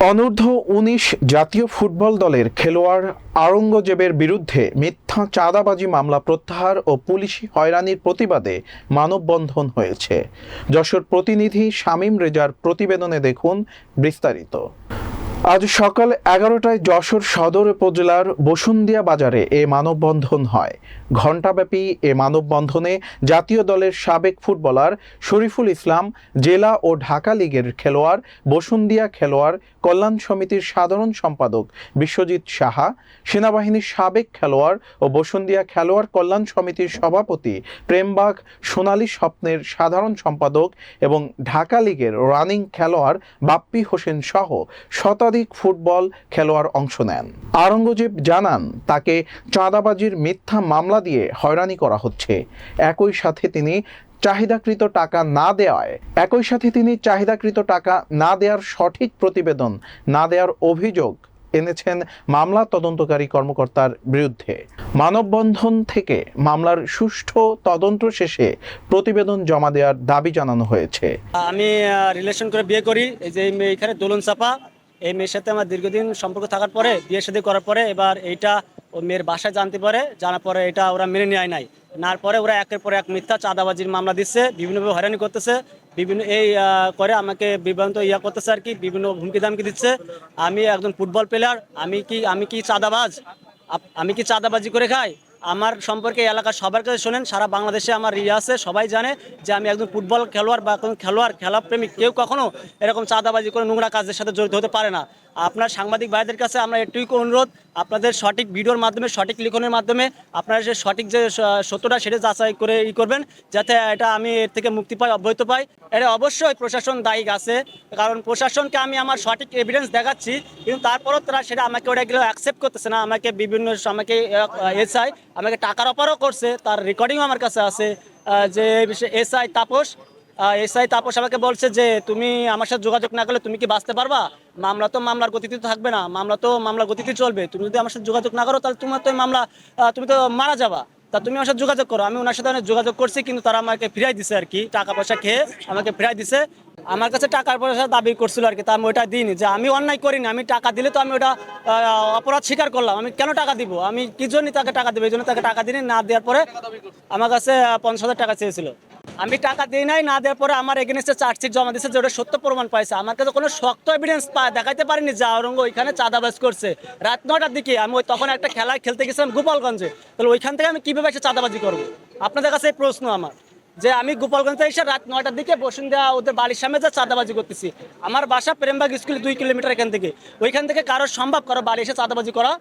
অনূর্ধ্ব উনিশ জাতীয় ফুটবল দলের খেলোয়াড় আরঙ্গজেবের বিরুদ্ধে মিথ্যা চাঁদাবাজি মামলা প্রত্যাহার ও পুলিশি হয়রানির প্রতিবাদে মানববন্ধন হয়েছে। যশোর প্রতিনিধি শামীম রেজার প্রতিবেদনে দেখুন বিস্তারিত। আজ সকাল এগারোটায় যশোর সদর উপজেলার বসুন্দিয়া বাজারে এ মানববন্ধন হয়। ঘণ্টাব্যাপী এ মানববন্ধনে জাতীয় দলের সাবেক ফুটবলার শরীফুল ইসলাম, জেলা ও ঢাকা লীগের খেলোয়াড় বসুন্দিয়া খেলোয়াড়, কল্যাণ সমিতির সাধারণ সম্পাদক বিশ্বজিৎ সাহা, সেনাবাহিনীর সাবেক খেলোয়াড় ও বসুন্দিয়া খেলোয়াড় কল্যাণ সমিতির সভাপতি প্রেমবাগ সোনালী স্বপ্নের সাধারণ সম্পাদক এবং ঢাকা লীগের রানিং খেলোয়াড় বাপ্পি হোসেন সহ শতাধিক ফুটবল খেলোয়াড় অংশ নেন। আরঙ্গজেব জানান, তাকে চাঁদাবাজির মিথ্যা মামলা দিয়ে হয়রানি করা হচ্ছে। একই সাথে তিনি চাহিদাকৃত টাকা না দেওয়ায়, একই সাথে তিনি চাহিদাকৃত টাকা না দেওয়ার সঠিক প্রতিবেদন, না দেওয়ার অভিযোগ এনেছেন মামলা তদন্তকারী কর্মকর্তার বিরুদ্ধে। মানববন্ধন থেকে মামলার সুষ্ঠু তদন্ত শেষে প্রতিবেদন জমা দেওয়ার দাবি জানানো হয়েছে। আমি রিলেশন করে বিয়ে করি, এই যে এখানে দোলন চাপা এই মেয়ের সাথে আমার দীর্ঘদিন সম্পর্ক থাকার পরে বিয়ে শাদী করার পরে এবার এইটা ও মেয়ের বাসায় জানতে পারে, জানার পরে এটা ওরা মেনে নেয় নাই। নার পরে ওরা একের পর এক মিথ্যা, চাঁদাবাজির মামলা দিচ্ছে, বিভিন্নভাবে হয়রানি করতেছে, বিভিন্ন এই করে আমাকে বিভ্রান্ত, ইয়া করতেছে আর কি, বিভিন্ন হুমকি দামকি দিচ্ছে। আমি একজন ফুটবল প্লেয়ার আমি কি আমি কি চাঁদাবাজ? আমি কি চাঁদাবাজি করে খাই? আমার সম্পর্কে এলাকার সবার কাছে শোনেন, সারা বাংলাদেশে আমার ইয়ে আছে, সবাই জানে যে আমি একজন ফুটবল খেলোয়াড় বা কোনো খেলোয়াড়, খেলাপ্রেমিক, কেউ কখনো এরকম চাঁদাবাজি করে নোংরা কাজের সাথে জড়িত হতে পারে না। আপনার সাংবাদিক ভাইদের কাছে আমরা একটুই অনুরোধ, আপনাদের সঠিক ভিডিওর মাধ্যমে, সঠিক লিখনের মাধ্যমে আপনারা যে সঠিক যে সত্যটা সেটা যাচাই করে ই করবেন, যাতে এটা আমি এর থেকে মুক্তি পাই, অব্যাহত পাই। এটা অবশ্যই প্রশাসন দায়ী আছে, কারণ প্রশাসনকে আমি আমার সঠিক এভিডেন্স দেখাচ্ছি, কিন্তু তারপরও তারা সেটা আমাকে ওটা গেলে অ্যাকসেপ্ট করতেছে না, আমাকে বিভিন্ন আমাকে এসআই আমাকে টাকার অপারও করছে, তার রেকর্ডিংও আমার কাছে আছে যে এসআই তাপস এসআই তাপস আমাকে বলছে যে তুমি আমার সাথে যোগাযোগ না করলে তুমি কি বাঁচতে পারবা? মামলা তো মামলার গতিতে থাকবে না, মামলা তো মামলার গতিতে চলবে, তুমি যদি আমার সাথে যোগাযোগ না করো তাহলে তোমার তো মামলা তুমি তো মারা যাবা। তা তুমি আমার সাথে যোগাযোগ করো। আমি ওনার সাথে অনেক যোগাযোগ করছি, কিন্তু তারা আমাকে ফিরাই দিছে আর কি, টাকা পয়সা খেয়ে আমাকে ফিরাই দিছে। আমার কাছে টাকার পয়সা দাবি করছিল আর কি, তা আমি ওটা দিইনি। যে আমি অন্যায় করিনি, আমি টাকা দিলে তো আমি ওটা অপরাধ স্বীকার করলাম। আমি কেন টাকা দিব? আমি কি জন্যই তাকে টাকা দেবো? এই জন্য তাকে টাকা দিই না দেওয়ার পরে আমার কাছে পঞ্চাশ হাজার টাকা চেয়েছিল। আমি টাকা দিই নাই, না দেওয়ার পরে আমার এগেনস্টে চার্জশিট জমা দিচ্ছে যে ওটা সত্য প্রমাণ পাইছে। আমার কাছে কোনো শক্ত এভিডেন্স দেখাইতে পারিনি যে আওরঙ্গ ওইখানে চাঁদাবাজ করছে। রাত নটার দিকে আমি ওই তখন একটা খেলায় খেলতে গেছিলাম গোপালগঞ্জে। তাহলে ওইখান থেকে আমি কীভাবে এসে চাঁদাবাজি করব? আপনাদের কাছে এই প্রশ্ন আমার, যে আমি গোপালগঞ্জে এসে রাত নয়টার দিকে বসুন্ধরা ওদের বাড়ির সামনে যা চাঁদাবাজি করতেছি। আমার বাসা প্রেমবাগ স্কুল দুই কিলোমিটার এখান থেকে। ওইখান থেকে কারও সম্ভব কারও বাড়ি এসে চাঁদাবাজি করা